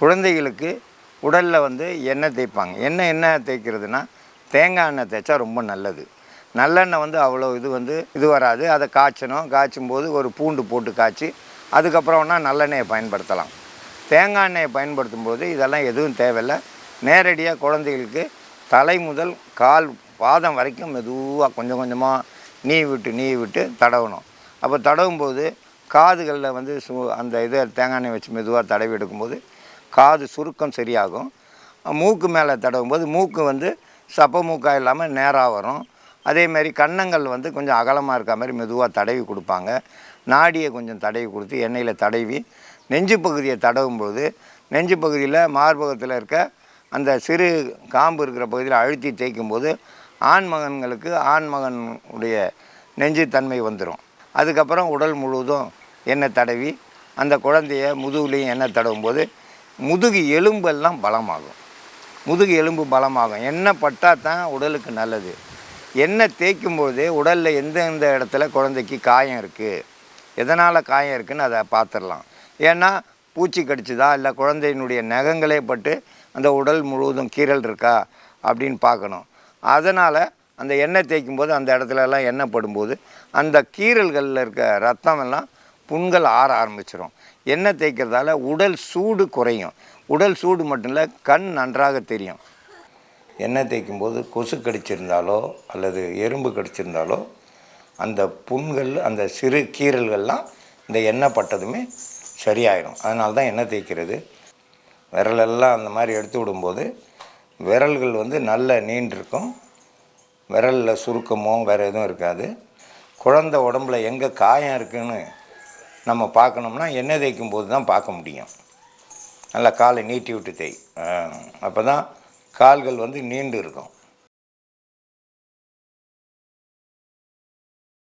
குழந்தைகளுக்கு உடலில் வந்து எண்ணெய் தேய்ப்பாங்க. எண்ணெய் என்ன தேய்க்கிறதுனா தேங்காய் எண்ணெய் தேய்ச்சா ரொம்ப நல்லது. நல்லெண்ணெய் வந்து அவ்வளோ இது வந்து இது வராது. அதை காய்ச்சணும். காய்ச்சும் போது ஒரு பூண்டு போட்டு காய்ச்சி அதுக்கப்புறம்னா நல்லெண்ணெயை பயன்படுத்தலாம். தேங்காய் எண்ணெயை பயன்படுத்தும் போது இதெல்லாம் எதுவும் தேவையில்லை. நேரடியாக குழந்தைகளுக்கு தலை முதல் கால் பாதம் வரைக்கும் மெதுவாக கொஞ்சம் கொஞ்சமாக நீ விட்டு நீ விட்டு தடவணும். அப்போ தடவும் போது காதுகளில் வந்து சு அந்த இதை தேங்காய் எண்ணெய் வச்சு மெதுவாக தடவி எடுக்கும்போது காது சுருக்கம் சரியாகும். மூக்கு மேலே தடவும் போது மூக்கு வந்து சப்ப மூக்காக இல்லாமல் நேராக வரும். அதே மாதிரி கன்னங்கள் வந்து கொஞ்சம் அகலமாக இருக்க மாதிரி மெதுவாக தடவி கொடுப்பாங்க. நாடியை கொஞ்சம் தடவி கொடுத்து எண்ணெயில் தடவி நெஞ்சு பகுதியை தடவும் போது நெஞ்சு பகுதியில் மார்பகத்தில் இருக்க அந்த சிறு காம்பு இருக்கிற பகுதியில் அழுத்தி தேய்க்கும் போது ஆண் மகன்களுக்கு ஆண் மகனுடைய நெஞ்சு தன்மை வந்துடும் அதுக்கப்புறம் உடல் முழுவதும் எண்ணெய் தடவி அந்த குழந்தைய முதுகுலையும் எண்ணெய் தடவும் போது முதுகு எலும்பெல்லாம் பலமாகும். முதுகு எலும்பு பலமாகும். எண்ணெய் பட்டால் தான் உடலுக்கு நல்லது. எண்ணெய் தேய்க்கும் போது உடலில் எந்தெந்த இடத்துல குழந்தைக்கு காயம் இருக்குது எதனால் காயம் இருக்குதுன்னு அதை பார்த்துடலாம். ஏன்னா பூச்சி கடிச்சுதா? இல்லை குழந்தையினுடைய நகங்களே பட்டு அந்த உடல் முழுவதும் கீறல் இருக்கா? அப்படின்னு பார்க்கணும். அதனால் அந்த எண்ணெய் தேய்க்கும் போது அந்த இடத்துல எல்லாம் எண்ணெய் படும்போது அந்த கீறல்களில் இருக்க ரத்தம் எல்லாம் புண்கள் ஆற ஆரம்பிச்சிடும் எண்ணெய் தேய்க்கிறதால உடல் சூடு குறையும். உடல் சூடு மட்டும் இல்லை கண் நன்றாக தெரியும். எண்ணெய் தேய்க்கும் போது கொசு கடிச்சிருந்தாலோ அல்லது எறும்பு கடிச்சிருந்தாலோ அந்த புண்கள் அந்த சிறு கீறல்கள்லாம் இந்த எண்ணெய் பட்டதுமே சரியாயிடும் அதனால தான் எண்ணெய் தேய்க்கிறது. விரலெல்லாம் அந்த மாதிரி எடுத்து விடும்போது விரல்கள் வந்து நல்ல நீண்டிருக்கும். விரலில் சுருக்கமோ வேறு எதுவும் இருக்காது. குழந்தை உடம்புல எங்கே காயம் இருக்குதுன்னு நம்ம பார்க்கணும்னா எண்ணெய் தேய்க்கும் போது தான் பார்க்க முடியும். நல்லா காலை நீட்டி விட்டு தேய் அப்போ தான் கால்கள் வந்து நீண்டு இருக்கும்.